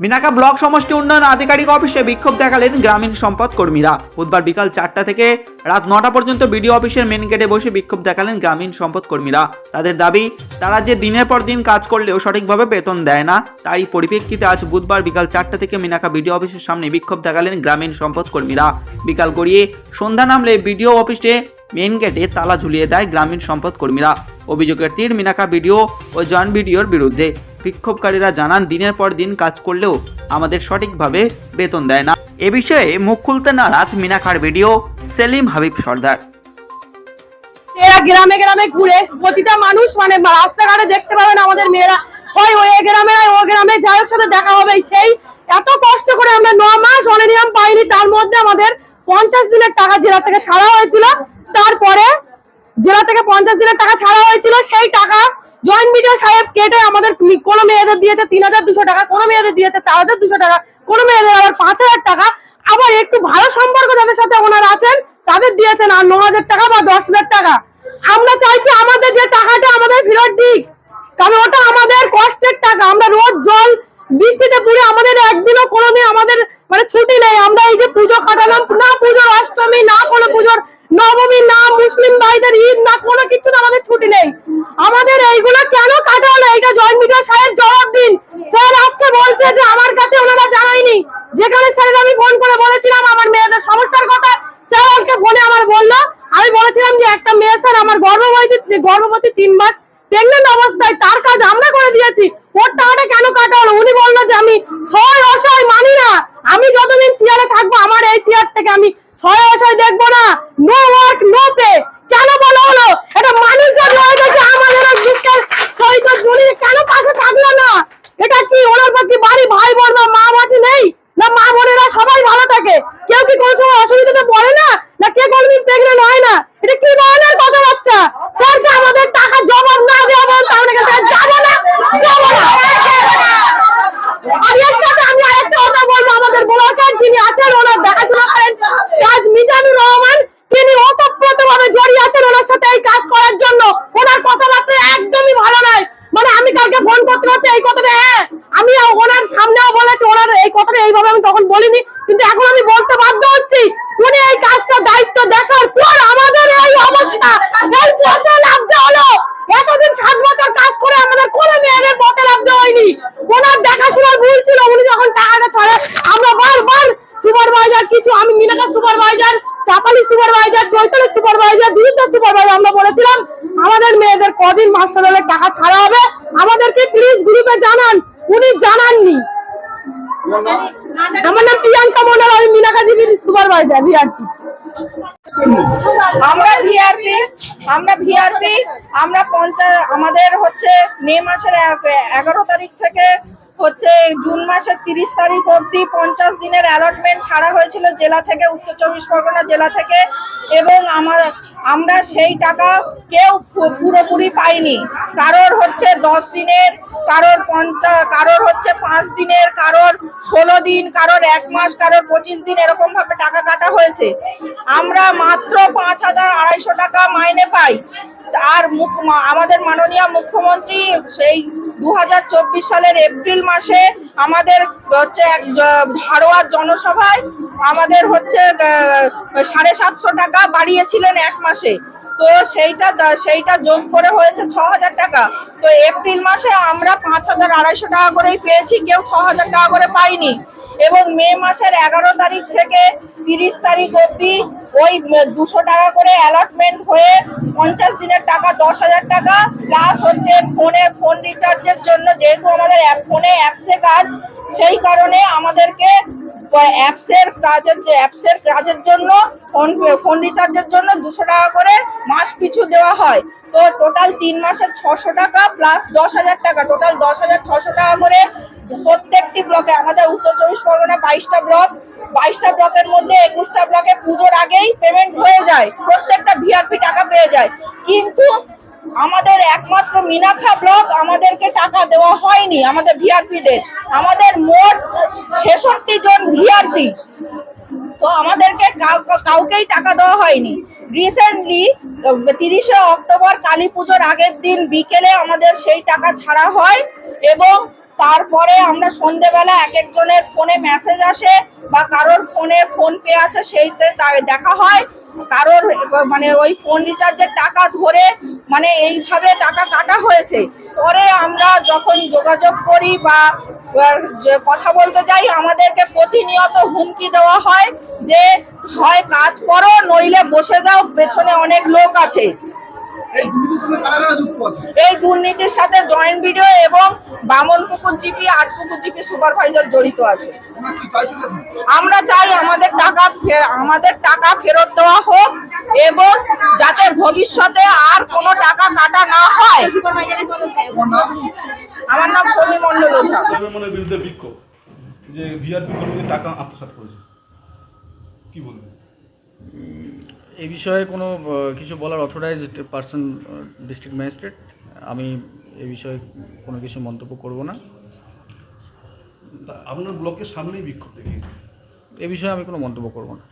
Minakhan block সমষ্টি উন্নয়ন আধিকারিক অফিসে বিক্ষোভ দেখালেন গ্রামীণ সম্পদ কর্মীরা। বুধবার বিকাল চারটা থেকে রাত নটা পর্যন্ত বিডিও অফিসের মেন গেটে বসে বিক্ষোভ দেখালেন গ্রামীণ সম্পদ কর্মীরা। তাদের দাবি, তারা যে দিনের পর দিন কাজ করলেও সঠিকভাবে বেতন দেয় না তাই পরিপ্রেক্ষিতে আজ বুধবার বিকাল চারটা থেকে মিনাকা বিডিও অফিসের সামনে বিক্ষোভ দেখালেন গ্রামীণ সম্পদ কর্মীরা। বিকাল গড়িয়ে সন্ধ্যা নামলে বিডিও অফিসে মেন গেটে তালা ঝুলিয়ে দেয় গ্রামীণ সম্পদ কর্মীরা। অভিযোগের তীর মিনাকা বিডিও ও জন বিডিওর বিরুদ্ধে। বিক্ষোভকারীরা জানান, দিনের পর দিন কাজ করলেও আমাদের সঠিকভাবে বেতন দেয় না। এ বিষয়ে মুখ খুলতে নারাজ মিনাকার ভিডিও সেলিম হাবিব সর্দার। এরা গ্রামে গ্রামে ঘুরে, প্রতিটা মানুষ মানে রাস্তাঘাটে দেখতে পাবেন আমাদের মেয়েরা। হয় ওই গ্রামে ও গ্রামে যাই হোক, সাথে দেখা হবে সেই। এত কষ্ট করে আমরা ন মাস অনিয়ম পাইনি, তার মধ্যে আমাদের পঞ্চাশ দিনের টাকা জেলা থেকে ছাড়া হয়েছিল। তারপরে জেলা থেকে পঞ্চাশ দিনের টাকা ছাড়া হয়েছিল, সেই টাকা জয়েন্ট মিডিয়া সাহেব, কেটে আমাদের কোনো মেয়েদের দিয়েছে তিন হাজার দুশো টাকা, কোনো মেয়েদের দিয়েছে চার হাজার দুশো টাকা, কোনো মেয়েদের আবার পাঁচ হাজার টাকা। আবার একটু ভালো সম্পর্ক যাদের সাথে ওনারা আছেন, তাদের দিয়েছেন আর ন হাজার টাকা বা দশ হাজার টাকা। আমরা চাইছি আমাদের যে টাকাটা আমাদের ফেরত দিক, কারণ ওটা আমাদের কষ্টের টাকা। আমরা রোজ জল, বৃষ্টিতে পুড়ে আমাদের একদিনও কোনোদিন আমাদের মানে ছুটি নেই। আমরা এই যে পুজো কাটালাম, না পুজোর অষ্টমী না কোনো পুজোর নবমী না মুসলিম ভাইদের ঈদ না কোনো কিছু আমাদের ছুটি নেই আমাদের এইগুলো কেন কাটা হলো এইটা জয়েন্ট মিডিয়া সাহেব জবাব দিন স্যার আজকে বলছে যে আমার কাছে ওনারা জানায়নি যেখানে স্যার আমি ফোন করে বলেছিলাম, আমার মেয়েদের সমস্যার কথা, স্যার আজকে ফোনে আমার বলল। আমি বলেছিলাম যে, একটা মেয়ে স্যার আমার গর্ভবতী গর্ভবতী তিন মাস প্রেগনেন্ট অবস্থায়, তার কাজ আমরা করে দিয়েছি। ওর টাকাটা কেন কাটা হলো? উনি বলল যে, আমি সহায় অসহায় মানি না। আমি যতদিন চেয়ারে থাকব, আমার এই চেয়ার থেকে আমি সহায় অসহায় দেখব না। নো ওয়ার্ক নো পে কেন বলা হলো এটা মানুষ যদি হয়ে গেছে আমাদের আর দুঃখের সহিত জড়ি কেন পাশে থাকল না এটা কি ওনার প্রতি বাড়ি ভাই বোন বা মা মাটি নেই না মা বোনেরা সবাই ভালো থাকে কেউ কি কোনো সময় অসুবিধাতে পড়ে না না কে কোনোদিন প্রেগনেন্ট হয় না এটা কি ধরনের কথাবার্তা স্যারকে আমাদের টাকা জবাব না দেওয়া পর্যন্ত আমরা এখান থেকে যাব না যাব না আর এর সাথে আমি আরেকটা কথা বলব আমাদের ব্লকের যিনি আছেন ওনার দেখাশোনা করেন। কাজ মিজানুর রহমান, তিনি ওতপ্রোতভাবে জড়িয়ে আছেন ওনার সাথে এই কাজ করার জন্য। ওনার কথাবার্তা একদমই ভালো নয়। মানে আমি কালকে ফোন করতে করতে এই কথাটা হ্যাঁ আমি ওনার সামনেও বলেছি, ওনার এই কথাটা এইভাবে আমি তখন বলিনি। কিন্তু এখন আমি বলতে বাধ্য হচ্ছি, উনি এই কাজটা দায়িত্ব দেখার পর আমাদের এই অবস্থা এই পথে লাভতে হলো এতদিন সাত বছর কাজ করে আমাদের কোনো মেয়েদের পথে লাভতে হয়নি ওনার দেখাশোনার ভুল ছিল উনি যখন টাকাটা ছাড়ে আমরা বারবার সুপারভাইজার কিছু আমি Minaka supervisor Chapali supervisor, Chaitali supervisor দুইটা সুপারভাইজার আমরা বলেছিলাম, আমাদের মেয়েদের কদিন মাস্টারের টাকা ছাড়া হবে। আমাদেরকে প্লিজ গ্রুপে জানান। উনি জানাননি। আমার নাম প্রিয়াঙ্কা আমি সুপারভাইজার আমরা ভিআরপি আমরা ভিআরপি আমরা পঞ্চায়েত আমাদের হচ্ছে মে মাসের এগারো তারিখ থেকে হচ্ছে জুন মাসের তিরিশ তারিখ অবধি পঞ্চাশ দিনের অ্যালটমেন্ট ছাড়া হয়েছিল জেলা থেকে, উত্তর চব্বিশ পরগনা জেলা থেকে এবং আমার, আমরা সেই টাকা কেউ পুরোপুরি পাইনি। কারোর হচ্ছে দশ দিনের, কারোর পঞ্চা, কারোর হচ্ছে পাঁচ দিনের, কারোর ষোলো দিন, কারোর এক মাস, কারোর পঁচিশ দিন এরকমভাবে টাকা কাটা হয়েছে। আমরা মাত্র পাঁচ হাজার আড়াইশো টাকা মাইনে পাই। আর আমাদের মাননীয় মুখ্যমন্ত্রী সেই দু হাজার চব্বিশ সালের এপ্রিল মাসে আমাদের হচ্ছে এক ধারোয়ার জনসভায় আমাদের হচ্ছে সাড়ে সাতশো টাকা বাড়িয়েছিলেন এক মাসে। তো সেইটা সেইটা যোগ করে হয়েছে ছ হাজার টাকা। তো এপ্রিল মাসে আমরা পাঁচ হাজার আড়াইশো টাকা করেই পেয়েছি, কেউ ছ হাজার টাকা করে পাইনি এবং মে মাসের এগারো তারিখ থেকে তিরিশ তারিখ অবধি ওই দুশো টাকা করে অ্যালটমেন্ট হয়ে পঞ্চাশ দিনের টাকা, দশ হাজার টাকা প্লাস হচ্ছে ফোনে ফোন রিচার্জের জন্য, যেহেতু আমাদের ফোনে অ্যাপসে কাজ, সেই কারণে আমাদেরকে অ্যাপসের কাজের যে অ্যাপসের কাজের জন্য, ফোন ফোন রিচার্জের জন্য দুশো টাকা করে মাস পিছু দেওয়া হয়। তো টোটাল তিন মাসের ছশো টাকা প্লাস দশ হাজার টাকা। টোটাল দশ হাজার ছশো টাকা করে প্রত্যেকটি ব্লকে আমাদের উত্তর চব্বিশ পরগনা বাইশটা ব্লক বাইশটা ব্লকের মধ্যে একুশটা ব্লকে পুজোর আগেই পেমেন্ট হয়ে যায়। প্রত্যেকটা ভিআরপি টাকা পেয়ে যায়। কিন্তু আমাদের একমাত্র মিনাখা ব্লক আমাদেরকে টাকা দেওয়া হয়নি, আমাদের ভিআরপিদের আমাদের মোট ভিআরপি তো আমাদেরকে কাউ- কাউকেই টাকা দেওয়া হয়নি। রিসেন্টলি তিরিশে অক্টোবর কালী পুজোর আগের দিন বিকেলে আমাদের সেই টাকা ছাড়া হয় এবং তারপরে আমরা সন্ধেবেলা এক একজনের ফোনে মেসেজ আসে বা কারোর ফোনে ফোন পে আছে সেইতে দেখা হয়। কারোর মানে ওই ফোন রিচার্জের টাকা ধরে মানে এইভাবে টাকা কাটা হয়েছে। পরে আমরা যখন যোগাযোগ করি বা যে কথা বলতে চাই আমাদেরকে প্রতিনিয়ত হুমকি দেওয়া হয় যে হয় কাজ করো নইলে বসে যাও পেছনে অনেক লোক আছে। এই দুর্নীতির সাথে জয়েন্ট ভিডিও এবং বামন পুকুর জিপি আট পুকুর জিপি সুপারভাইজার জড়িত আছে। আমরা চাই আমাদের টাকা আমাদের টাকা ফেরত দেওয়া হোক এবং যাতে ভবিষ্যতে আর কোনো টাকা কাটা না হয়। আমার নাম সমী মন্ডল ওঝা। মনের বিরুদ্ধে বিক্ষোভ। যে ভিআরপি কর্মীদের টাকা আত্মসাৎ করেছে। কি বলবেন? এই বিষয়ে কোনো কিছু বলার অথরাইজড পার্সন ডিস্ট্রিক্ট ম্যাজিস্ট্রেট আমি এই বিষয়ে কোনো কিছু মন্তব্য করব না। আপনার ব্লকের সামনেই বিক্ষোভ দেখিয়েছে। এ বিষয়ে আমি কোনো মন্তব্য করব না।